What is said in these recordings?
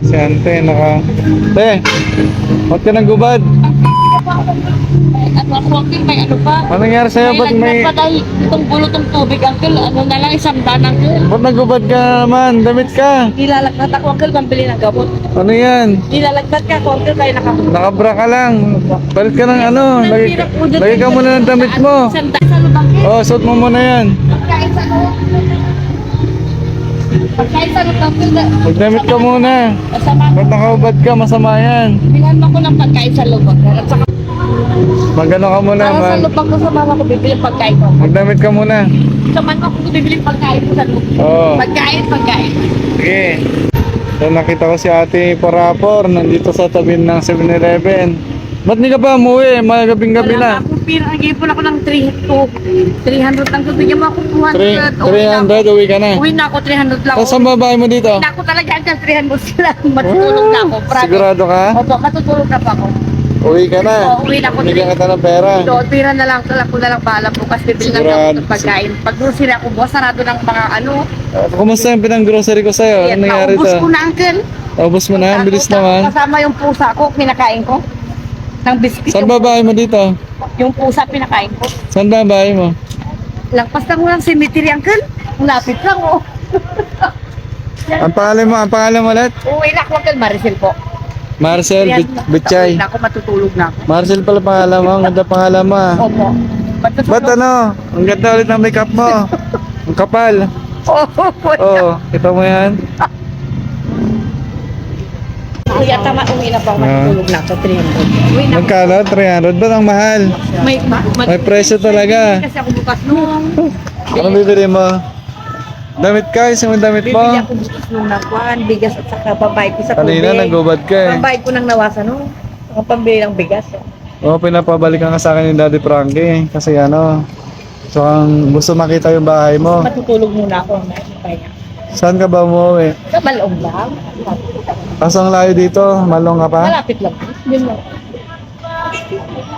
Si ante, naka... Te, ba't ka nang gubad? Ano ako, uncle, may ano pa? Anong nangyari sa'yo? Ba't may... nagpapatay itong bulotong tubig, uncle. Ano na lang, isang daan, uncle. Ba't nagubad ka naman? Damit ka. Nilalagdat ako, uncle, pambili ng gamot. Ano yan? Nilalagdat ka, uncle, kaya nakapunta. Nakabra ka lang. Balit ka ng ano. Lagi, lagi ka muna ng damit mo. Isang daan sa lubang. Oh, suot mo muna yan. Pagkain sa lubang. Magdamit ka muna. Ba't nakaubad ka? Masama yan. Bilan mo ko ng pagkain sa lubang. At saka, Magano ka muna, para sa man. lubang ko sa mama ko, bibili pagkain ko. Magdamit ka muna. Sa man ko, bibili pagkain ko sa lubang. Oo. Pagkain, pagkain. Sige. So nakita ko si ate Porapor nandito sa tabi ng 7-Eleven. Ba't di ka pa umuwi? Magabing gabi Wala na. nga akong pira. Nag-ipon ako ng 3 to 300 lang. Kung bigyan mo ako 200. 300, uwi ka na. Uwi na ako, 300 lang. Tapos babae mo dito? Uwi na ako talaga hanggang 300 sila. Matutulog na ako. Promise. Sigurado ka? Opo, matutulog na pa ako. Uwi ka na. Oo, uwi na ako. Bigyan kita ng pera. Ito, pira na lang. Kala ko na lang bahala bukas. Bibili na Sigurado. lang ako ng pagkain. Pag grocery ako, boss, sarado ng mga ano. Uh, kumusta yung pinang-grocery ko sa'yo? Ano nangyari to? ko na, uncle. Ubus mo na, bilis naman. Kasama yung pusa ko, pinakain ko. Ng biscuit. Saan yung- babae mo dito? Yung pusa, pinakain ko. Saan babae mo? Lagpas lang ng cemetery, uncle. Lapit lang, oh. Ang pangalan mo, ang pangalan mo ulit? Uwi na ako, uncle. Maricel po. Marcel. Uwi na ako, matutulog na ako. Marcel pala pangalan mo, ang ganda pangalan mo. ah. Opo. Matutulog. Ba't ano? Ang ganda ulit ng makeup mo. Ang kapal. Opo. Oo, oh, kita mo yan. Kuya, tama, uwi na po ako. Ah. Na ako, 300. Uwi na ako. Magkano? 300? Ba't ang mahal? May, ma, May presyo talaga. Kasi ako bukas nung. Ano bibili mo? Damit ka? Isang damit mo? Bibili ako bukas nung ng kwan, bigas at saka babayad ko sa tubig. Kanina nagubad ka eh. Babayad ko ng nawasan nung. Ang pambili ng bigas. eh. Oo, pinapabalikan ka sa akin ni Daddy Frankie. Kasi ano, so ang gusto makita yung bahay mo. Matutulog muna ako. May pahinga. Saan ka ba umuwi? Sa balong lang. Kaso ang layo dito, malong ka pa? Malapit lang. Yun lang.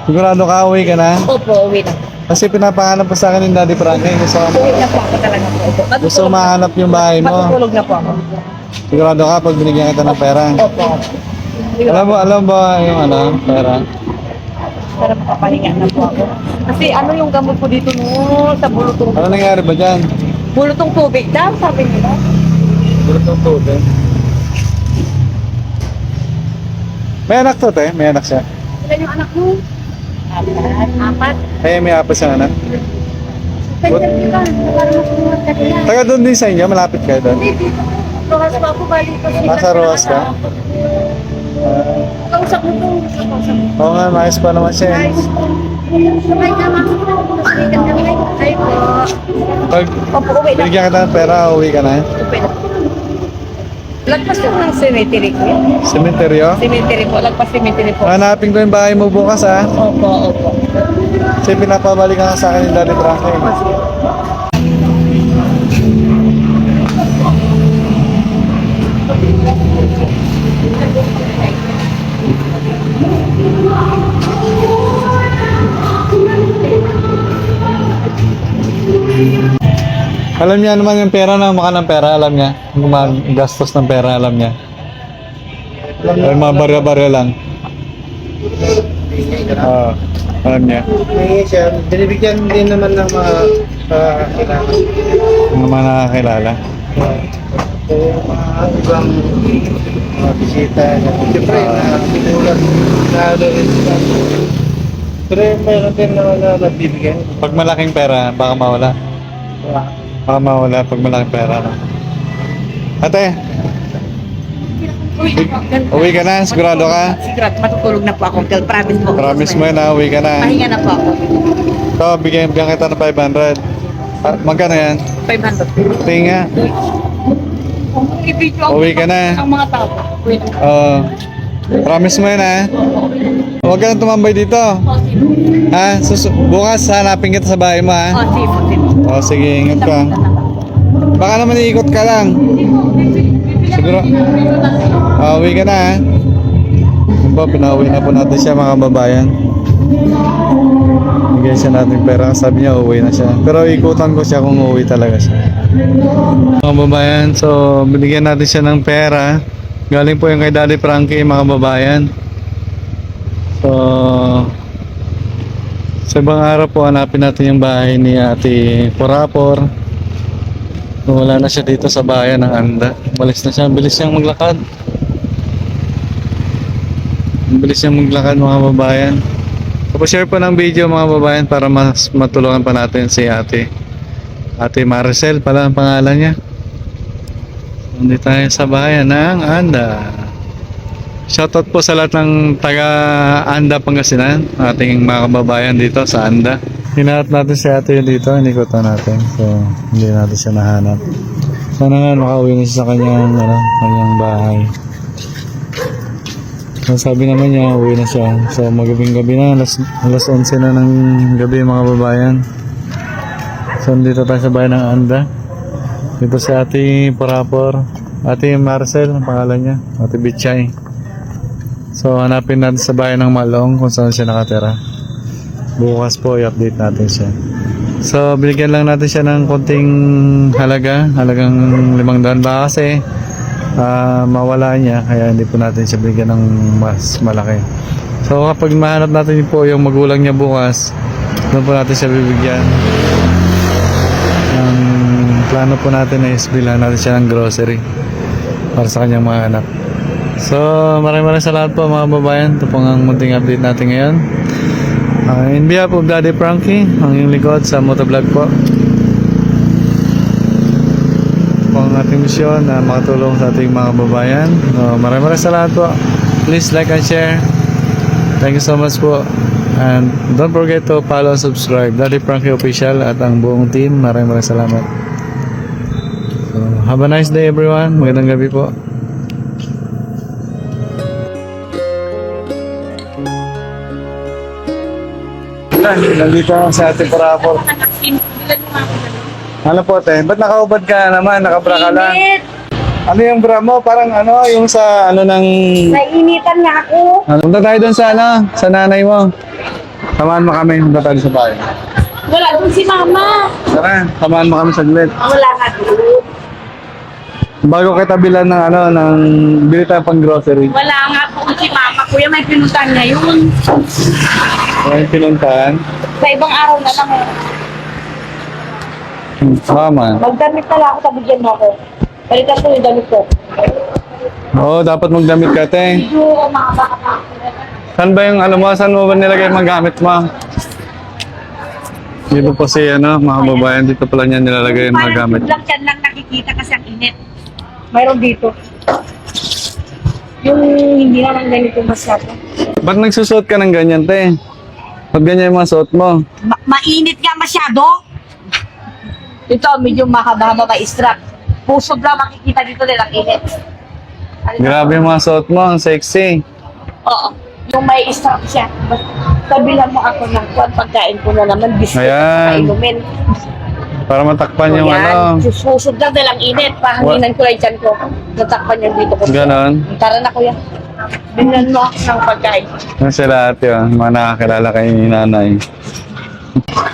Sigurado ka, uwi ka na? Opo, uwi na. Kasi pinapahanap pa sa akin ni Daddy Frankie. Gusto, Uwi na po ako talaga po. Opo. gusto Matutulog, mahanap yung bahay mo. matutulog na po ako. Sigurado ka pag binigyan kita ng pera. Opo. Alam mo, alam ba yung ano, pera? Para makapahinga na po ako. Kasi ano yung gamot ko dito no, sa bulutong Ano nangyari ba dyan? bulutong tubig daw, sabi nila. Bulutong tubig. May anak to, te? May anak siya. Ilan yung anak mo? Apat. Apat. Ay, may apat siyang anak. Para ka nila. Taga doon din sa inyo, malapit kayo doon. Hindi, dito. Rojas pa ako balik ko. Nasa Rojas ka? Kausap mo mo. Oo nga, maayos pa naman siya. eh. Guys. Sabay ka mga. Sabay ka na. Ay po. Pag Opo, uwi na. binigyan kita ng pera, uwi ka na. Uwi na. Lagpas yung ng cemetery ko. Sementeryo. Cemetery po. Lagpas cemetery po. Hanapin ko yung bahay mo bukas ha. Opo, opo. Kasi pinapabalikan ka sa akin yung Daddy Frankie. Alam niya naman yung pera na maka ng pera, alam niya. Yung gastos ng pera, alam niya. Ay, mga barya-barya lang. Oo, alam niya. Nangyay siya, binibigyan din naman ng mga uh, kailangan. Yung mga nakakilala. So, mga ibang mga bisita. Siyempre, na pinulat na rin sila. Pero meron din na nagbibigyan. Pag malaking pera, baka mawala. Baka mawala pag malaking pera. No? Ate, Uwi po. ka na? Sigurado ka? Sigurado, matutulog na po ako. Uncle. Promise po. Promise mo yun na, uwi ka na. Pahinga na po ako. Ito, bigyan, bigyan kita ng 500. Ah, magkano yan? 500. Tinga. I-video ako Uwi ka na. ang mga tao. Na. Oo. promise mo yun ha? Huwag ka na tumambay dito. O, sino? Ha? Sus bukas hanapin kita sa bahay mo ha? O, sino? Sino? O sige, ingat ka. Baka naman iikot ka lang. Siguro. Ah, uwi ka na ha. Yun po, pinauwi na po natin siya mga babayan. Bigyan siya natin pera. Sabi niya uuwi na siya. Pero ikutan ko siya kung uuwi talaga siya. Mga babayan, so binigyan natin siya ng pera. Galing po yung kay Daddy Frankie mga babayan. So, sa ibang araw po hanapin natin yung bahay ni Ate Porapor. Wala na siya dito sa bayan ng Anda. Malis na siya. Bilis siyang maglakad. Bilis siyang maglakad mga babayan. Tapos share po ng video mga babayan para mas matulungan pa natin si Ate. Ate Maricel pala ang pangalan niya. Nandito tayo sa bayan ng Anda. Shoutout po sa lahat ng taga Anda Pangasinan, ating mga kababayan dito sa Anda. Hinahanap natin si ate dito, inikutan natin. So, hindi natin siya nahanap. Sana nga makauwi na siya sa kanyang, ano, kanyang bahay. So, sabi naman niya, uwi na siya. So, magabing gabi na, alas, alas 11 na ng gabi mga babayan. So, dito tayo sa bayan ng Anda. Dito si Ate Parapor. Ate Marcel, ang pangalan niya. Ate Bichay. So, hanapin natin sa bayan ng Malong kung saan siya nakatira. Bukas po, i-update natin siya. So, binigyan lang natin siya ng konting halaga. Halagang limang daan. Baka kasi ah, mawala niya. Kaya hindi po natin siya bigyan ng mas malaki. So, kapag mahanap natin po yung magulang niya bukas, doon po natin siya bibigyan. Ang plano po natin is bilhan natin siya ng grocery para sa kanyang mga anak. So, maraming maraming salamat po mga babayan. Ito po ang munting update natin ngayon. Uh, in behalf of Daddy Frankie, ang iyong likod sa motovlog po. Ito po ang ating misyon na makatulong sa ating mga babayan. So, maraming maraming salamat po. Please like and share. Thank you so much po. And don't forget to follow and subscribe. Daddy Frankie Official at ang buong team. Maraming maraming salamat. So, have a nice day everyone. Magandang gabi po. Nandito ako sa ating parapor. Ano po te? Ba't nakaubad ka naman? Nakabra ka lang? Ano yung bra mo? Parang ano, yung sa ano ng... Nainitan nga ako. Ano, punta tayo doon sa ano, sa nanay mo. Samahan mo kami, punta tayo sa bahay. Wala doon si mama. Tara, samahan mo kami saglit. Wala nga doon. Bago kita bilan ng ano, ng bili tayo pang grocery. Wala nga. Kuya, may pinuntan niya yun. May pinuntahan. Sa ibang araw na lang. eh. Hmm, Mama. Magdamit na lang ako, tabigyan mo ako. Palitan ko yung damit ko. Oo, dapat magdamit ka, te. Medyo baka pa. Saan ba yung, ano mo, saan mo ba nilagay yung mga gamit mo? Dito po si, ano, mga babayan, dito pala niya nilalagay yung mga Parang gamit. lang dyan lang nakikita kasi ang init. Mayroon dito. Yung hindi naman ganito masyado. Ba't nagsusuot ka ng ganyan, te? Ba't ganyan yung mga suot mo? Ma- mainit nga masyado. Ito, medyo mahaba-haba may strap. Pusog lang makikita dito din ang init. Ano? Grabe yung mga suot mo, ang sexy. Oo. Yung may strap siya. Tabilan mo ako ng kwan pagkain ko na naman. Biscuit Ayan. at inumin. Para matakpan yung Yan. ano. Susog lang dahil ang init. Pahanginan ko lang dyan ko. Natakpan yung dito ko. Ganon. Tara na kuya. Binan mo ako ng pagkain. Yan sila ate, oh. mga nakakilala kay nanay.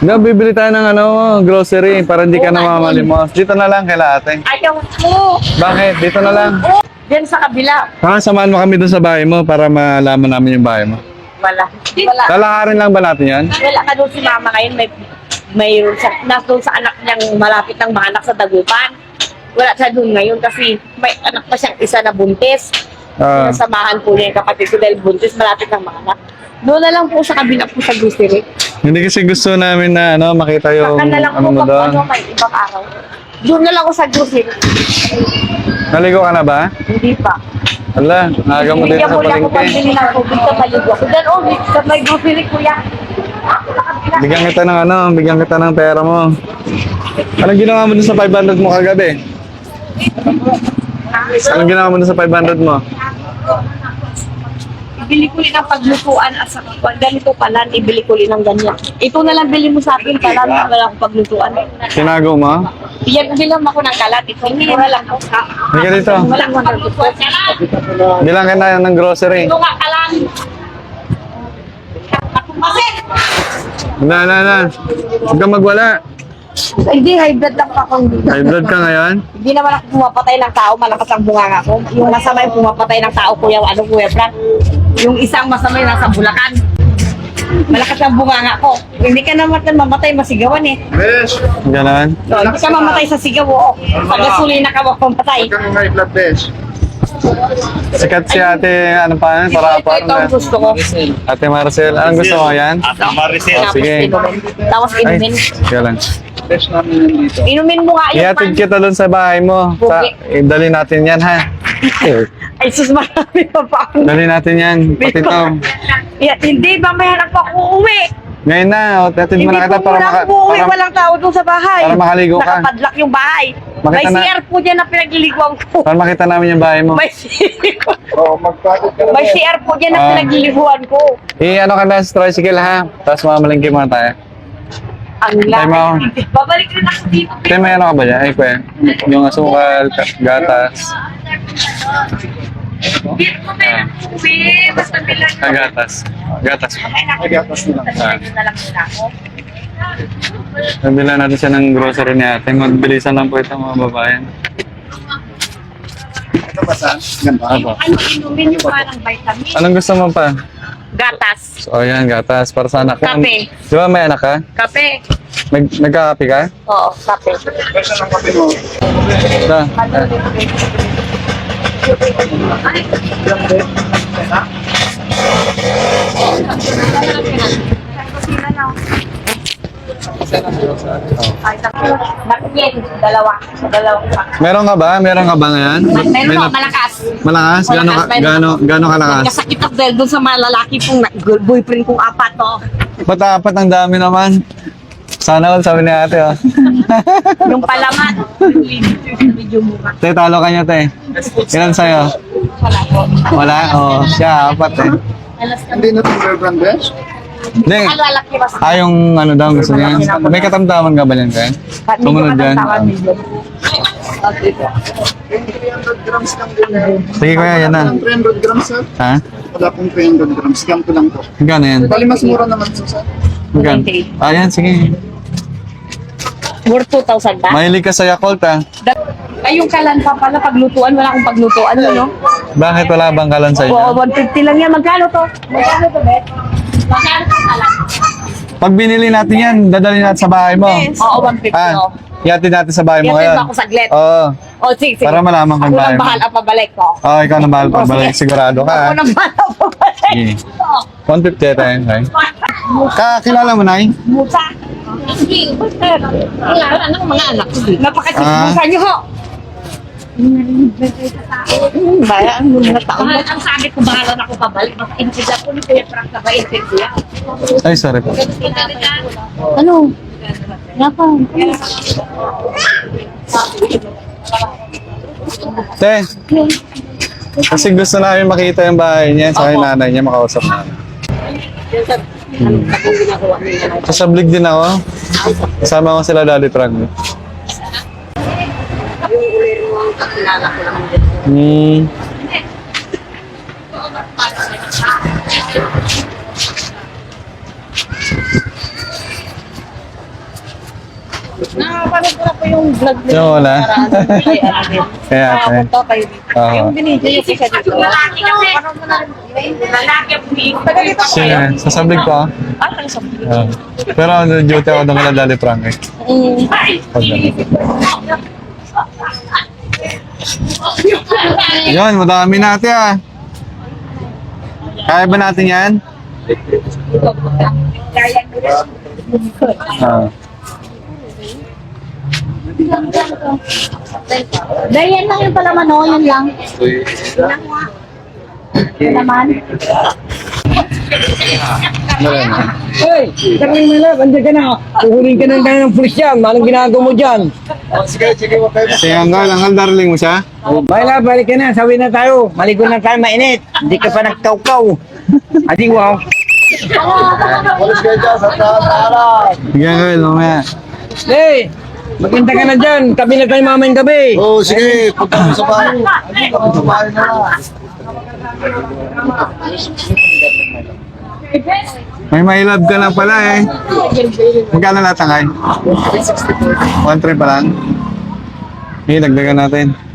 No, bibili tayo ng ano, grocery para hindi ka Oo, na mamalimos. Dito na lang kay ate. Ayaw mo. Bakit? Dito na lang. Oh, Diyan sa kabila. Ha, samahan mo kami doon sa bahay mo para malaman namin yung bahay mo. Wala. Wala. Lalakarin lang ba natin yan? Wala ka doon si mama ngayon. May, siya. Nas doon sa anak niyang malapit ng mga anak sa Dagupan. Wala siya doon ngayon kasi may anak pa siyang isa na buntis. Ah, Nasamahan po niya yung kapatid ko dahil buntis malapit ng mga anak. Doon na lang po sa kabila po sa grocery. hindi kasi gusto namin na ano, makita yung Saka na lang ano po mo pag doon. ano, may ibang araw. Doon na lang ako sa grocery. Naligo ka na ba? Hindi pa. Wala, aga mo dito Bigyan sa mo lang ako palengke. pambili ng tubig sa maligo ako. Then, oh, sa may grocery, kuya. Bigyan kita ng ano, bigyan kita ng pera mo. Anong ginawa mo dun sa 500 mo kagabi? Anong ginawa mo dun sa 500 mo? Ibili ko rin ang paglutuan at sa ganito pala, ibili ko rin ng ganyan. Ito na lang bili mo sa akin, pala na wala akong paglutuan. Tinago mo? Iyan, bilang ako ng kalat. Ito, hindi na lang ako. Hindi ka dito. Wala akong paglutuan. Bilang ka na ng grocery. Ito nga, kalat! Na, na, na. Huwag kang magwala. Hindi, high blood lang pa akong dito. High blood ka ngayon? Hindi naman ako pumapatay ng tao, malakas ang bunganga ko. Yung masama yung pumapatay ng tao, kuya, ano, kuya Frank. Yung isang masama yung nasa Bulacan. Malakas ang bunganga ko. Hindi ka naman mamatay masigawan eh. Besh, Ganon. So, hindi ka mamatay sa sigaw, oo. Sa gasolina ka magpamatay. huwag kang high blood, Besh. Sikat si ate, ano pa yan? Para Ito, ito ang parang gusto ko. Ate Marcel, anong gusto mo yan? Tapos sige. inumin. Tapos Ay, inumin. sige lang. Namin nandito. Inumin mo nga yung Ihatid pan. kita doon sa bahay mo. Sa, Bugi. eh, dali natin yan, ha? Ay, sus, marami pa pa. Dali natin yan. Pati to. Yeah, hindi, mamaya na pa ako uwi. Ngayon na, o, hatid Hindi mo na kita para, maka, ako uuwi, para, walang tao doon sa bahay. para makaligo ka. Nakapadlock yung bahay. Makita May na- CR po dyan na pinagliliguan ko. para makita namin yung bahay mo. May CR, Oo, magpagod ka na. may CR po dyan na Ah. pinagliliguan ko. Eh, ano ka na sa tricycle, ha? Tapos mamalingki muna tayo. Ang out. Babalik rin ako dito. Kaya may ano ka ba dyan? Ay, kuya. Yung asukal, ka- gatas. Hindi ko may uwi. Basta bilang Ah, gatas. Gatas. Ay, gatas na lang. Ah. na lang muna ako. Nabila natin siya ng grocery ni ate. Magbilisan lang po ito mga babayan. Ito ba saan? Ganda. Apo. Ano inumin yung parang vitamin? Anong gusto mo pa? Gatas. So, ayan, gatas. Para sa anak mo. Kape. Di ba may anak ka? Kape. Nag nagkakape ka? Oo, kape. Mo? Ito. Ano? Dalawa. Dalawa. Meron ka ba? Meron ka ba ngayon? Meron ako, malakas. Malakas? Gano'n ka, Malakas, gano, gano kalakas? Kasakit ako dahil doon sa mga lalaki pong na- boyfriend kong apat, oh. Ba't apat ang dami naman? Sana all sabi ni ate oh. Yung palaman. Medyo mura. te, talo ka niya te. Ilan sa'yo? Wala po. Wala? Oo, siya apat eh. Hindi na itong brand, Besh? Hindi. Ah, yung ano daw gusto niya. May katamtaman ka ba yan, Ken? Sumunod yan. Tawad Yung 300 grams lang din. eh. Sige kuya, yan na. Wala pong 300 grams, sir. Ha? Wala pong 300 grams. Scam ko lang po. Magkano yan? Bali, mas mura naman sir. Magkano? Ah, yan, sige. Worth 2,000 ba? Mahilig ka sa Yakult ah. Ay, yung kalan pa pala, paglutuan. Wala akong paglutuan, no? Bakit wala bang kalan sa Oo, inyo? 150 lang yan. Magkano to? Magkano to, Bet? Magkano to kalan? Pag binili natin yan, dadalhin natin sa bahay mo. Oo, 150. Ah, oh. ihatid natin sa bahay mo Ihatid ngayon. ba ako saglit? Oo. Oh, sige, sige. Para malaman kung Ako bahay nang mo. bahala pabalik ko. Oo, ikaw na bahal pa Oh, balik. Sigurado ka. Ako ah. nang bahala pabalik. Sige. Oo. 150 tayo, Nay. Kakilala mo, Nay? Musa. Wala, ano mga anak ko Ah. niyo ho. Hmm, Baya, ang mga tao. Ang sabi ko, bahala na ako pabalik. Mas intiga ko ni Kuya Frank na ba? Ay, sorry po. Ano? Napa. Te, kasi gusto namin makita yung bahay niya, sa nanay niya, makausap namin. Sasablig din ako. Kasama ko sila Daddy Frank. Yung ulir mo ang kakilala ko naman din. Hmm. Nakapanood ko na po yung vlog niya. Yung wala? Kaya, ate. Nakapunta kayo dito. Oo. Yung binidyo ko siya dito. Lalaki kasi. Lalaki ang Sige, kayo. sasablig ko ah. Ah, ano sa Ah. Pero on duty ako kala Daddy Frank eh. Mm. Yun, madami natin ah. Kaya ba natin yan? Ah. Dahil yan lang yung palaman, no? Yun lang. Na. Hey, Karang Mila, andiyan ka na. Kukunin ka ng ng pulis yan. Anong ginagawa mo dyan? Sige, sige, wag kayo. Si Anggal, Anggal darling mo siya? Baila, balik ka na. Sawi na tayo. Maligo na tayo mainit. Hindi ka pa nagkaukaw. Adi, wow. Walis kayo dyan sa. Sige mamaya. Hey, maganda ka na dyan. Tabi na tayo mamayang gabi. Oo, sige. Punta sa bahay. Sa bahay na. May my love ka na pala eh. Magkano lahat ang kain? 1.3 pa lang. Okay, dagdagan natin.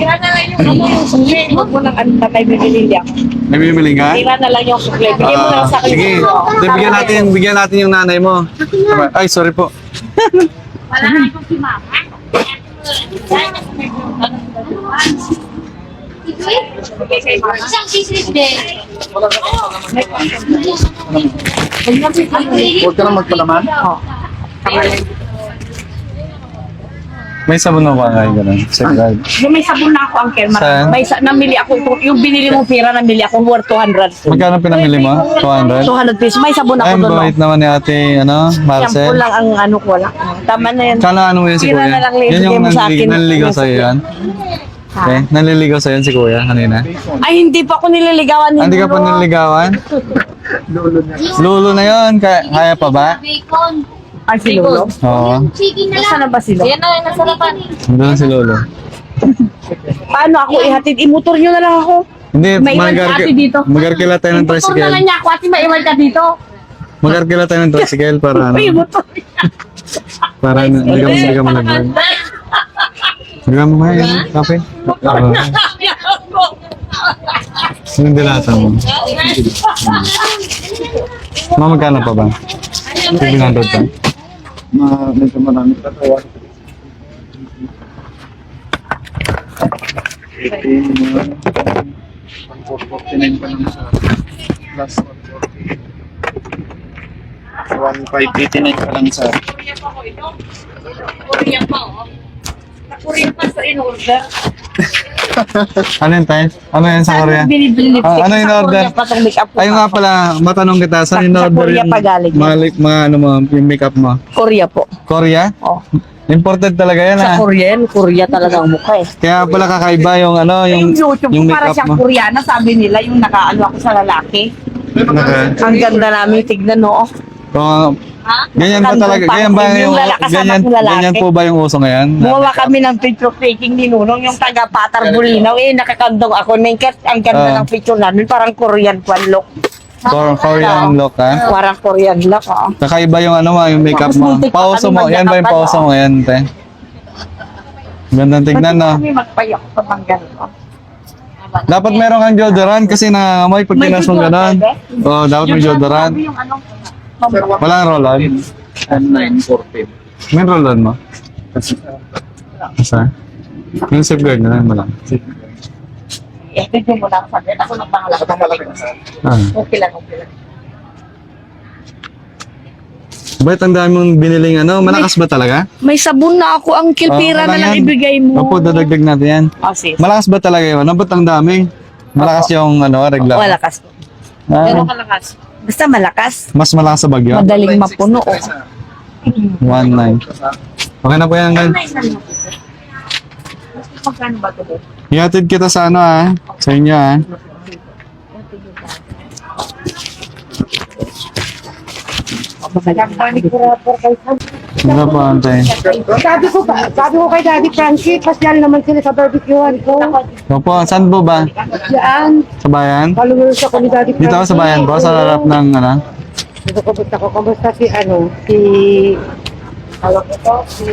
Tira na lang yung ano yung sukli. Huwag mo nang ano tatay bibili ako. May bibili ka? Tira na lang yung sukli. Bigyan mo Ah, lang sa akin. sige. Hindi, bigyan natin, bigyan natin yung nanay mo. Ay, sorry po. Wala na yung si mama. Isang sisig din. Huwag ka lang magpalaman. May sabon na ba kayo ganun? Sa guard. Yung may sabon na ako, Uncle. Mar- Saan? May sa- namili ako ito. Yung binili mong pira, namili ako worth 200. Magkano pinamili mo? 200? 200 pesos. May sabon ako ang doon. bait naman ni ate, ano, Shampoo Marcel. lang ang ano ko lang. Tama na yan. Kano ano yun si kuya? na lang, Yan yung mo sa nanli- akin. nanliligaw sa'yo yan? Okay, nanliligaw sa'yo yan si kuya kanina? Ay, hindi pa ako nililigawan ni Ah, Hindi ka pa Lolo. nililigawan? Lolo na yun, kaya, kaya pa ba? Bacon. Ay, si Lolo? Oo, Chicken na lang. Saan na ba sila? Yan na lang nasarapan. doon si Lolo. Paano ako ihatid? Imutor nyo na lang ako. Hindi, May iwan magarki- ka ate dito. magarkila tayo ng Imutor na lang tricycle. niya ako. Ate, maiwan ka dito. Magarkila tayo ng tricycle para ano, Ay, imutor. para hindi ka, hindi ka malaglag. Hindi ka mo yan, kape? Oo. Yung dilata mo. Mga magkano pa ba? 700 pa? Ma, medyo marami katawan. 149 pa lang sa plus 140. 1589 pa lang sa Korean pa, oh. Korean pa sa in-order. Ano yun tayo? Ano yun sa Korea? Binibili. Ah, ano in Sa order? Korea pa tong makeup ko. Ayun nga pala, matanong kita, saan Sa- in sa order Korea yung pa galing mga, li- mga ano mo, yung makeup mo? Korea po. Korea? Oh. Imported talaga yan Sa ah. Korean, Korea talaga ang mukha eh. Kaya pala kakaiba yung ano, yung, Yung, YouTube yung ko para makeup siyang mo. Koreana, sabi nila yung nakaano ako sa lalaki. Okay. Ang ganda namin tignan, no? Kung, Ha? ganyan ba talaga? Ganyan ba yung, ganyan, ganyan po ba yung uso ngayon? makeup? kami ng picture taking ni Nunong, yung taga Patar Bulinaw. Eh, nakakandong ako. Nengket, ang ganda Ah. ng picture namin. Parang Korean pa look. Kor- Korean look ha? Parang Korean look, oh. Kakaiba yung ano mo, yung makeup mo. Pauso mo, yan ba yung pauso oh. mo yan, te? Gandang tignan, no? kami magpayak pa bang gano'n? Dapat meron kang deodorant kasi na may pag tinas deodorant, gano'n. Oo, dapat may deodorant. Yung ano, Walang roll-on. and 940. May roll-on mo? Asa? Yung safeguard na lang mo lang. eh, bigyan mo lang sa akin. Ako nang pangalan. Ah. Okay lang, okay lang. Ba't ang dami mong biniling ano? Malakas ba talaga? May sabon na ako, ang Oo, pira na wala lang ibigay mo. Opo, dadagdag natin yan. Oh, sis. Malakas ba talaga yun? Ano ba't ang dami? Malakas yung ano, regla. Malakas. Ah, kalakas? Basta malakas. mas malakas sa bagyo? Madaling mapuno. Oh. 1.9. Okay na po yan, guys. Magkano ba ito? Ihatid kita sa ano ah. Sa inyo ah. Ano po, antay? Sabi ko ba, sabi ko kay Daddy Frankie, pasyal naman sila sa barbecuehan ko. Opo, saan po ba? Diyan, Sa bayan? followers ako ni Daddy Frankie. Dito ako sa bayan po, sa harap ng ano? Dito ko ko, kamusta si ano, si, alam ko to, si,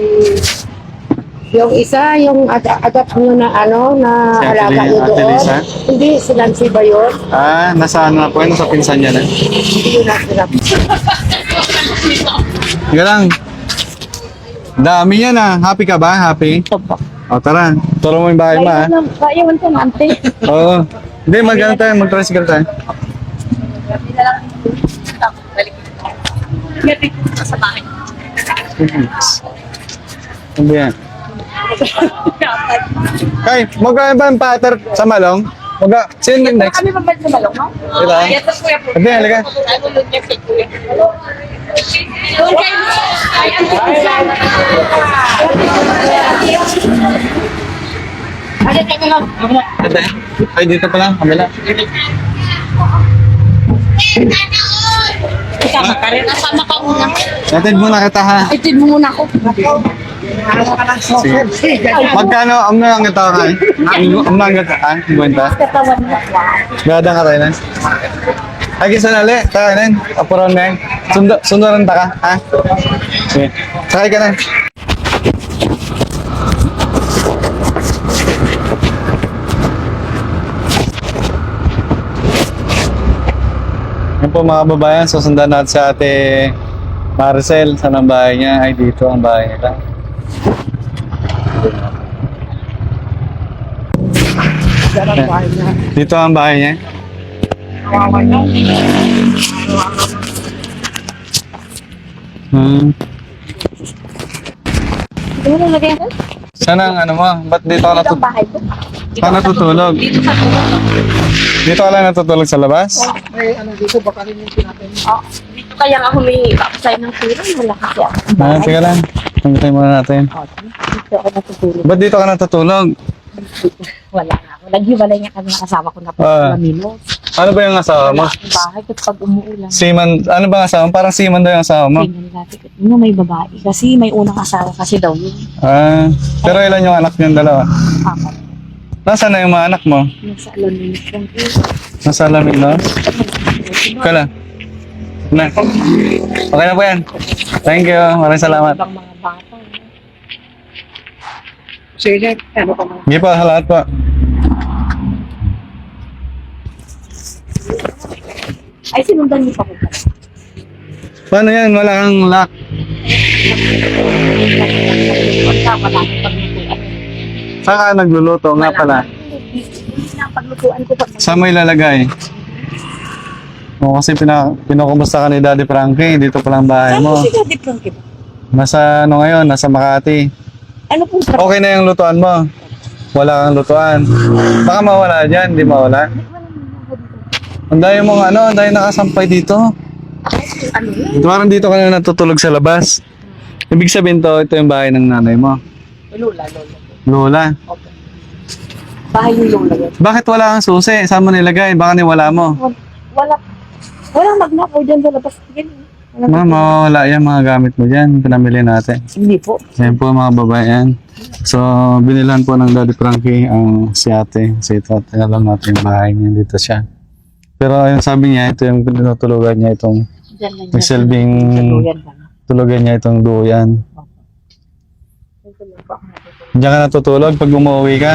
yung isa, yung ad adapt mo na ano, na Si alaga Ate doon. Lisa? Hindi, si Nancy ba yun? Ah, nasa ano na po yun? Nasa pinsan niya na. Hindi yun na sila. Sige lang. Dami yan ah. Happy ka ba? Happy? Ito po. O tara, turo mo yung bahay mo ah. Kaiwan ko na, ante. Oo. Hindi, mag-ano tayo, mag-tricycle tayo. Sa bahay. Ano yan? Kay, mag-ano ba yung patter sa malong? Mag Sino yung next? Kami mabalik sa balong, no? Diba? Yes, kuya po. Sabi, halika. Ano yun, yes, kuya. Doon kayo. Ay, ang teka lang. Ate, ay dito pala, kabila. Kasama ka rin. Kasama ka muna. Atid muna kita ha. Itid mo muna ako. Ano? Magkano ang nang ito ka? Ang nang ito ka? Buwenta? Katawan na. Gada ka tayo na. Ay, kisa na ulit. Taka na yun. Apuron na yun. Sundo, sunduran ta ka. Ha? Sige. Sakay ka na. Yan po mga babayan, susundan natin sa ate Maricel. Saan ang bahay niya? Ay, dito ang bahay nila. Dito ang bahay niya. Hmm. Ano na lagay ako? Saan ang ano mo? Ba't dito ka natutulog? bahay ko. Saan natutulog? Dito sa. Dito ka lang natutulog sa labas? ano dito, baka rin yung pinatay. Oh, dito kaya nga humingi ako sa'yo ng tira. Wala kasi ako. Ah, teka lang. Tanggalin muna natin. Oh, dito ako natutulog. Ba't dito ka natutulog? Wala ako. Naghiwalay nga kami ng kasama ko na po. Ah. Lamino. Ano ba yung asawa mo? Bahay ko pag umuulan. Seaman, ano ba ang asawa mo? Parang seaman daw yung asawa mo. Tingnan natin. Yun may babae. Kasi may unang asawa kasi daw yun. Ah, pero ilan yung anak niyong dalawa? Apat. Nasaan na yung mga anak mo? Nasa lang po. Nasa Alaminos? Kala. Na. Okay na po yan. Thank you. Maraming salamat. Ibang mga bata. Sige, ano ka mga Hindi po, lahat po. Ay, sinundan niyo pa ko. Paano yan? Wala kang lock. Saan ka nagluluto nga pala? Paglutuan ko pag Saan mo ilalagay? O kasi pina, pinakumusta ka ni Daddy Frankie, dito pa lang bahay mo. Ano si Daddy Frankie ba? Nasa ano ngayon, nasa Makati. Ano pong Okay na yung lutuan mo. Wala kang lutuan. Baka mawala dyan, di mawala. Ang dami mong ano, ang dami nakasampay dito. Ano yun? Parang dito ka na natutulog sa labas. Ibig sabihin to, ito yung bahay ng nanay mo. Lola, lola. Lola. Okay. Bahay ni Lola yun. Bakit wala kang susi? Saan mo nilagay? Baka niwala mo. Wala. Wala magna po dyan sa labas. Yan. Wala Ma'am, mawawala yan mga gamit mo dyan. Pinamili natin. Hindi po. Yan po mga babayan. So, binilan po ng Daddy Frankie ang si ate. Si ito, alam natin yung bahay niya. Dito siya. Pero yung sabi niya, ito yung tinutulugan niya itong Dyan lang. may silbing Tuluyan lang. tulugan niya itong duyan. Ito lang po ako natutulog. Diyan ka natutulog pag umuwi ka.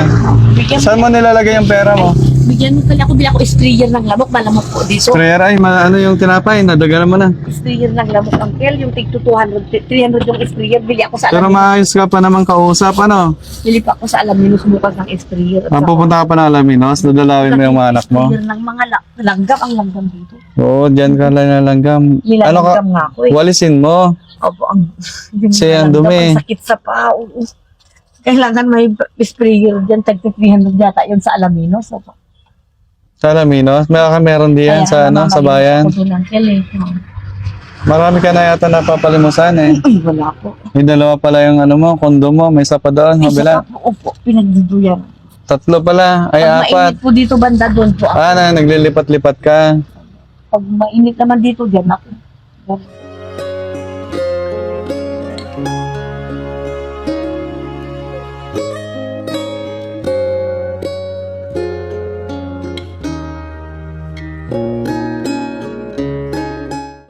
Bigyan Saan mo nilalagay yung pera mo? bigyan mo kaya ako bila ko sprayer ng lamok. Malamok po dito. Prayer ay, ma- ano yung tinapay? Nadagalan mo na. Sprayer ng lamok ang kel. Yung tig to 200, 300 yung sprayer. Bili ako sa Pero Alaminos. maayos ka pa naman kausap, ano? Bili pa ako sa Alaminos bukas ng sprayer. At Ah, saka pupunta ka pa ng Alaminos, dadalawin mo yung mga anak mo. Sprayer ng mga la- langgam. Ang langgam dito. Oo, dyan ka lang nalanggam. Ano ka? Nilalanggam nga ako eh. Walisin mo. Opo, ang, yung Kasi ang dumi. Ang sakit sa paa. oo. Kailangan may sprayer dyan. Tag 300 yata yun sa Alaminos. Opo. Sa Alaminos, may ka meron diyan Kaya sa ano, sa bayan. Marami ka na yata napapalimusan eh. Ay, wala po. May dalawa pala yung ano mo, kondo mo, may isa pa doon, Isa pa po, opo, pinagduduyan. Tatlo pala, ay Pag apat. mainit po dito banda doon po ako. Ah, na, naglilipat-lipat ka. Pag mainit naman dito, dyan ako.